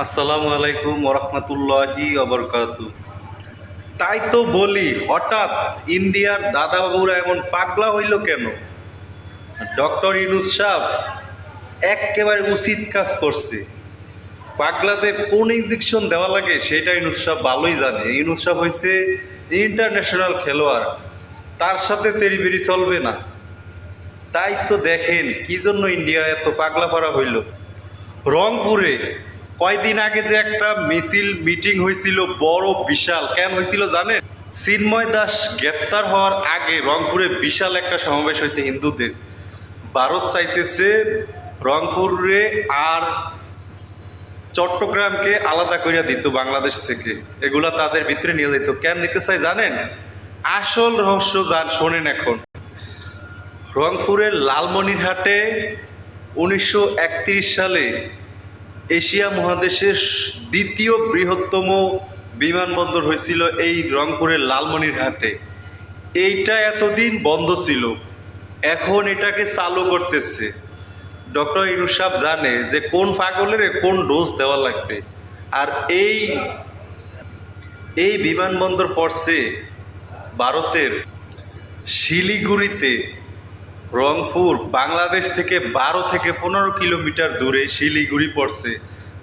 আসসালামু আলাইকুম ওরহমতুল্লাহি অবরকাত তাই তো বলি, হঠাৎ ইন্ডিয়ার দাদাবাবুরা এমন পাগলা হইল কেন? ডক্টর ইনুস সাহ একেবারে উচিত কাজ করছে। পাগলাতে কোন ইঞ্জেকশন দেওয়া লাগে সেটা ইনুস সাহ ভালোই জানে। ইনুস সাহ হয়েছে ইন্টারন্যাশনাল খেলোয়াড়। তার সাথে তেরিবেরি চলবে না। তাই তো দেখেন কি জন্য ইন্ডিয়া এত পাগলা পারা হইল। রংপুরে কয়দিন আগে যে একটা মিছিল, মিটিং হয়েছিল বড় বিশাল। কেন হয়েছিল জানেন? চিন্ময় দাস গ্রেপ্তার হওয়ার আগে রংপুরে বিশাল একটা সমাবেশ হয়েছে হিন্দুদের। ভারত চাইতেছে রংপুরে আর চট্টগ্রামকে আলাদা করিয়া দিত বাংলাদেশ থেকে। এগুলা তাদের ভিতরে নিয়ে যেত কেন নিতে চাই জানেন? আসল রহস্য যান শোনেন এখন। রংপুরের লালমনিরহাটে উনিশশো একত্রিশ সালে এশিয়া মহাদেশের দ্বিতীয় বৃহত্তম বিমানবন্দর হয়েছিল এই রংপুরের লালমনিরহাটে এইটা এতদিন বন্ধ ছিল। এখন এটাকে চালু করতেছে। ডক্টর ইনুসাব জানে যে কোন পাগলের কোন ডোজ দেওয়া লাগবে। আর এই এই বিমানবন্দর পড়ছে ভারতের শিলিগুড়িতে। রংপুর, বাংলাদেশ থেকে বারো থেকে পনেরো কিলোমিটার দূরে শিলিগুড়ি পড়ছে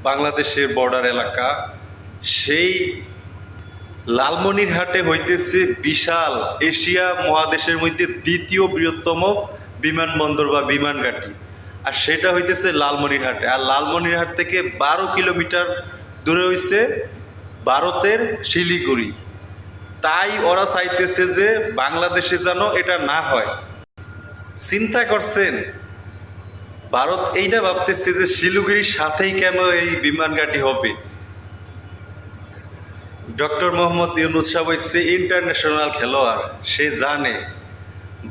বাংলাদেশের বর্ডার এলাকা। সেই লালমনিরহাটে হইতেছে বিশাল এশিয়া মহাদেশের মধ্যে দ্বিতীয় বৃহত্তম বিমানবন্দর বা বিমানঘাটি। আর সেটা হইতেছে লালমনিরহাটে। আর লালমনিরহাট থেকে বারো কিলোমিটার দূরে হইছে ভারতের শিলিগুড়ি। তাই ওরা চাইতেছে যে বাংলাদেশে যেন এটা না হয়। চিন্তা করছেন, ভারত এইটা ভাবতেছে যে শিলিগুড়ির সাথেই কেন এই বিমান বিমানঘাটি হবে? ডক্টর মোহাম্মদ ইউনুস সাহেব হচ্ছে ইন্টারন্যাশনাল খেলোয়াড়, সে জানে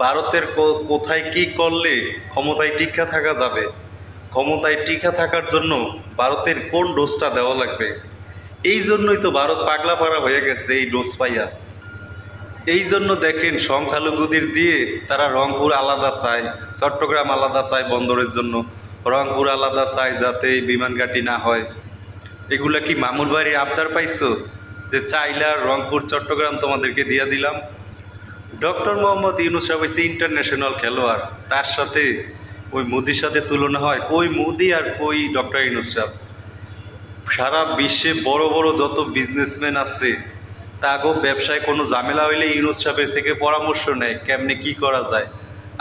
ভারতের কোথায় কি করলে ক্ষমতায় টিকা থাকা যাবে। ক্ষমতায় টিকা থাকার জন্য ভারতের কোন ডোজটা দেওয়া লাগবে? এই জন্যই তো ভারত পাগলা পাড়া হয়ে গেছে এই ডোজ পাইয়া। এই জন্য দেখেন সংখ্যালঘুদের দিয়ে তারা রংপুর আলাদা চায়, চট্টগ্রাম আলাদা চায় বন্দরের জন্য। রংপুর আলাদা চায় যাতে এই বিমানঘাটি না হয়। এগুলা কি মামুর বাড়ির আবদার পাইছো? যে চাইলা রংপুর, চট্টগ্রাম তোমাদেরকে দিয়া দিলাম। ডক্টর মোহাম্মদ ইউনুস সাহেব হচ্ছে ইন্টারন্যাশনাল খেলোয়াড়। তার সাথে ওই মোদির সাথে তুলনা হয় কই মোদি আর কই ডক্টর ইউনুস সাহেব। সারা বিশ্বে বড় বড় যত বিজনেসম্যান আছে তাগো ব্যবসায় কোনো ঝামেলা হইলে ইউনুস সাহেবের থেকে পরামর্শ নেয়, কেমনে কি করা যায়।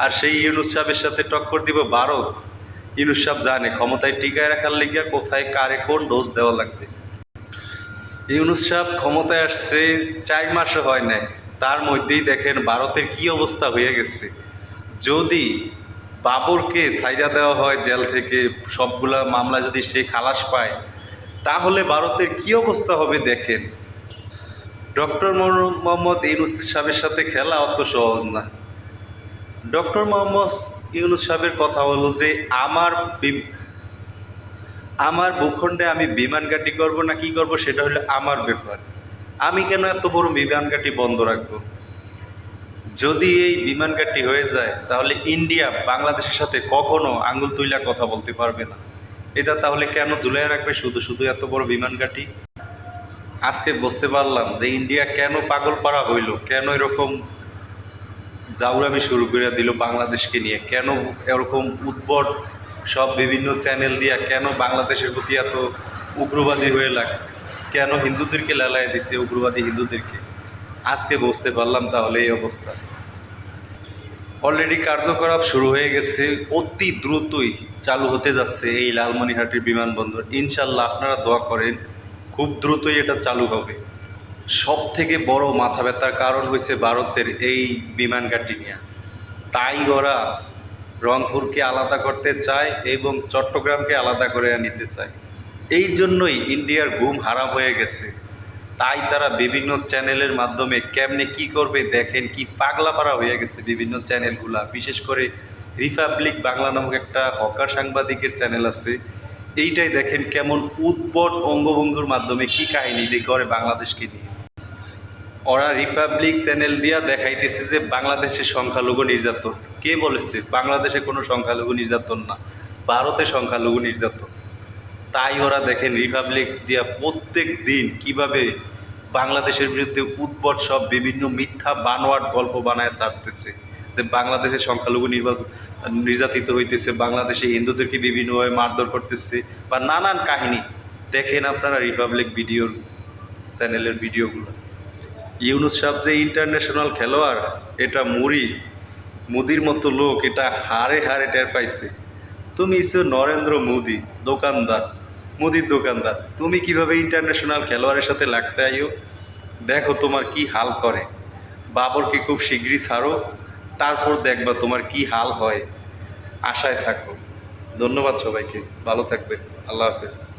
আর সেই ইউনুস সাহেবের সাথে টক্কর দিব ভারত ইউনুস সাহেব জানে, ক্ষমতায় টিকায় রাখার লেগিয়া কোথায়, কারে, কোন ডোজ দেওয়া লাগবে। ইউনুস সাহেব ক্ষমতায় আসছে চার মাসও হয় নাই। তার মধ্যেই দেখেন ভারতের কি অবস্থা হয়ে গেছে। যদি বাবরকে ছাইরা দেওয়া হয় জেল থেকে, সবগুলা মামলা যদি সে খালাস পায়, তাহলে ভারতের কি অবস্থা হবে দেখেন। ডক্টর মোহাম্মদ ইউনুস সাহেবের সাথে খেলা অত সহজ না। ডক্টর মোহাম্মদ ইউনুস সাহেবের কথা হলো যে, আমার আমার ভূখণ্ডে আমি বিমান ঘাঁটি করব না, কি করব সেটা হলো আমার ব্যাপার। আমি কেন এত বড় বিমান ঘাঁটি বন্ধ রাখব? যদি এই বিমান ঘাঁটি হয়ে যায়, তাহলে ইন্ডিয়া বাংলাদেশের সাথে কখনো আঙ্গুল তুইলা কথা বলতে পারবে না। এটা তাহলে কেন ঝুলাই রাখবে? শুধু শুধু এত বড় বিমান ঘাঁটি? আজকে বুঝতে পারলাম যে ইন্ডিয়া কেন পাগল পাড়া হইল, কেন এরকম জাউরামি শুরু করে দিল বাংলাদেশকে নিয়ে, কেন এরকম উদ্ভট সব বিভিন্ন চ্যানেল দিয়া কেন বাংলাদেশের প্রতি এত উগ্রবাদী হয়ে লাগছে? কেন হিন্দুদেরকে লেলায় দিছে উগ্রবাদী হিন্দুদেরকে? আজকে বুঝতে পারলাম তাহলে এই অবস্থা। অলরেডি কার্যকলাপ শুরু হয়ে গেছে, অতি দ্রুতই চালু হতে যাচ্ছে এই লালমনিরহাটের বিমানবন্দর। ইনশাল্লাহ আপনারা দোয়া করেন খুব দ্রুতই এটা চালু হবে। সব থেকে বড় মাথা ব্যথার কারণ হয়েছে ভারতের এই বিমান ঘাঁটি নিয়ে। তাই ওরা রংপুরকে আলাদা করতে চায় এবং চট্টগ্রামকে আলাদা করে নিতে চায়। এই জন্যই ইন্ডিয়ার ঘুম হারাম হয়ে গেছে। তাই তারা বিভিন্ন চ্যানেলের মাধ্যমে কেমনে কি করবে দেখেন কি পাগলা ফাড়া হয়ে গেছে বিভিন্ন চ্যানেলগুলা। বিশেষ করে রিপাবলিক বাংলা নামক একটা হকার সাংবাদিকের চ্যানেল আছে। এইটাই দেখেন কেমন উদ্ভট অঙ্গভঙ্গির মাধ্যমে কি কাহিনী করে বাংলাদেশকে নিয়ে। ওরা রিপাবলিক চ্যানেল দিয়া দেখাইতেছে যে বাংলাদেশে সংখ্যালঘু নির্যাতন। কে বলেছে? বাংলাদেশে কোনো সংখ্যালঘু নির্যাতন না। ভারতে সংখ্যালঘু নির্যাতন। তাই ওরা দেখেন রিপাবলিক দিয়া প্রত্যেক দিন কীভাবে বাংলাদেশের বিরুদ্ধে উদ্ভট সব বিভিন্ন মিথ্যা বানোয়াট গল্প বানায় ছাড়তেছে। যে বাংলাদেশের সংখ্যালঘু নির্বাচন, নির্যাতিত হইতেছে, বাংলাদেশে হিন্দুদেরকে বিভিন্নভাবে মারধর করতেছে, বা নানান কাহিনী। দেখেন আপনারা রিপাবলিক ভিডিওর চ্যানেলের ভিডিওগুলো ইউনুস সাহেব যে ইন্টারন্যাশনাল খেলোয়াড়, এটা মুড়ি, মুদির মতো লোক, এটা হারে হারে টের পাইছে। তুমি ইসো নরেন্দ্র মোদি, দোকানদার, মুদির দোকানদার। তুমি কীভাবে ইন্টারন্যাশনাল খেলোয়াড়ের সাথে লাগতে আইও? দেখো তোমার কি হাল করে। বাবরকে খুব শীঘ্রই ছাড়ো। তারপর দেখবা তোমার কি হাল হয়। আশায় থাকো। ধন্যবাদ সবাইকে। ভালো থাকবে আল্লাহ হাফেজ।